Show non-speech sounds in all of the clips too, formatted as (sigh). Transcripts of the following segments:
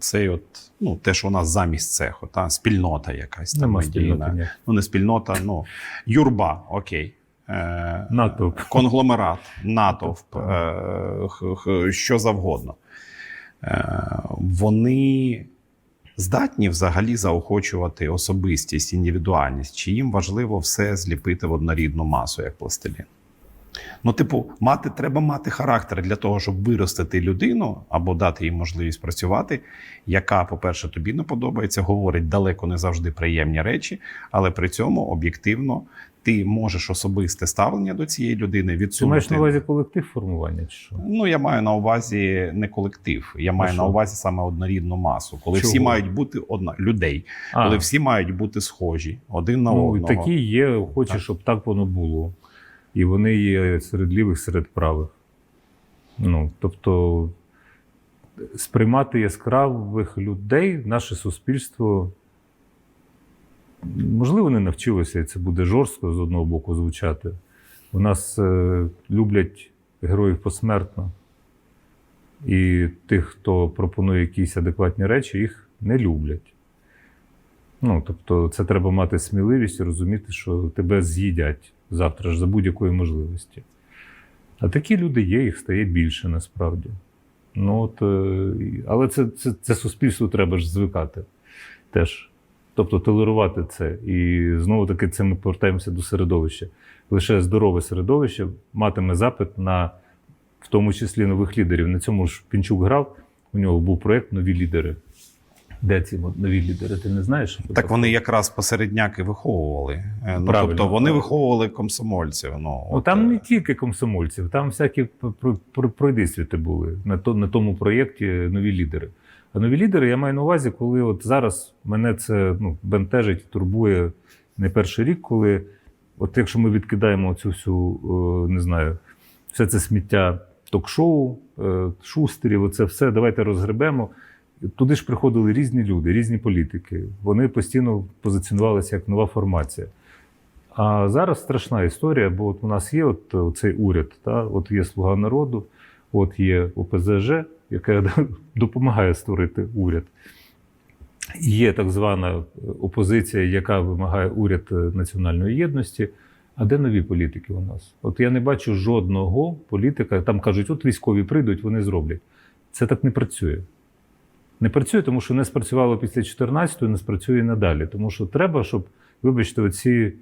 Цей от, ну, те, що у нас замість цеху, та, спільнота якась там Нема спільноти. Ну, не спільнота, ну, юрба, окей. Е, Натовп. Конгломерат, натовп, е, що завгодно. Е, вони здатні взагалі заохочувати особистість, індивідуальність, чи їм важливо все зліпити в однорідну масу, як пластилін? Ну, типу, мати треба мати характер для того, щоб виростити людину або дати їй можливість працювати, яка, по-перше, тобі не подобається, говорить далеко не завжди приємні речі, але при цьому об'єктивно ти можеш особисте ставлення до цієї людини Ти маєш на увазі колектив формування чи що? Ну, я маю на увазі не колектив, я маю що? на увазі саме однорідну масу, коли всі мають бути одна людей, А, коли всі мають бути схожі один на ну, одного. такі є, хоче, Так. щоб так воно було. І вони є серед лівих, серед правих. Ну, тобто, сприймати яскравих людей наше суспільство. Можливо, не навчилося, і це буде жорстко з одного боку звучати. У нас е, люблять героїв посмертно. І тих, хто пропонує якісь адекватні речі, їх не люблять. Ну, тобто, це треба мати сміливість і розуміти, що тебе з'їдять завтра ж за будь-якої можливості. А такі люди є, їх стає більше насправді. Ну, от, е, але це, це, це суспільству треба ж звикати теж. Тобто толерувати це. І знову таки це ми повертаємося до середовища. Лише здорове середовище матиме запит на, в тому числі, нових лідерів. На цьому ж Пінчук грав, у нього був проєкт Нові лідери. Де ці нові лідери? Ти не знаєш? Так вони якраз посередняки виховували. Е, Ну, тобто вони виховували комсомольців. Ну, Ну, от, там е, не тільки комсомольців, там всякі про- про- пройдисвіти були на, то, на тому проєкті нові лідери. А нові лідери я маю на увазі, коли от зараз мене це ну, бентежить, турбує не перший рік, коли, от якщо ми відкидаємо цю всю, е, не знаю, все це сміття ток-шоу, е, шустерів, оце все, давайте розгребемо. Туди ж приходили різні люди, різні політики. Вони постійно позиціонувалися як нова формація. А зараз страшна історія, бо от у нас є от е, цей уряд, та? от є Слуга народу, от є ОПЗЖ, яка (laughs) допомагає створити уряд. Є так звана опозиція, яка вимагає уряд е, національної єдності. А де нові політики у нас? От я не бачу жодного політика. Там кажуть, от військові прийдуть, вони зроблять. Це так не працює. Не працює, тому що не спрацювало після 14-ї, не спрацює і надалі. Тому що треба, щоб, вибачте, оці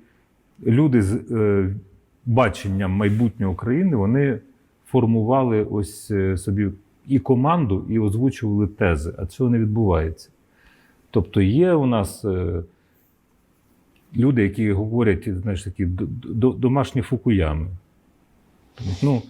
люди з е, баченням майбутнього України вони формували ось е, собі і команду, і озвучували тези, а цього не відбувається. Тобто є у нас е, люди, які говорять, знаєш, такі до- до- домашні фукуями. Ну,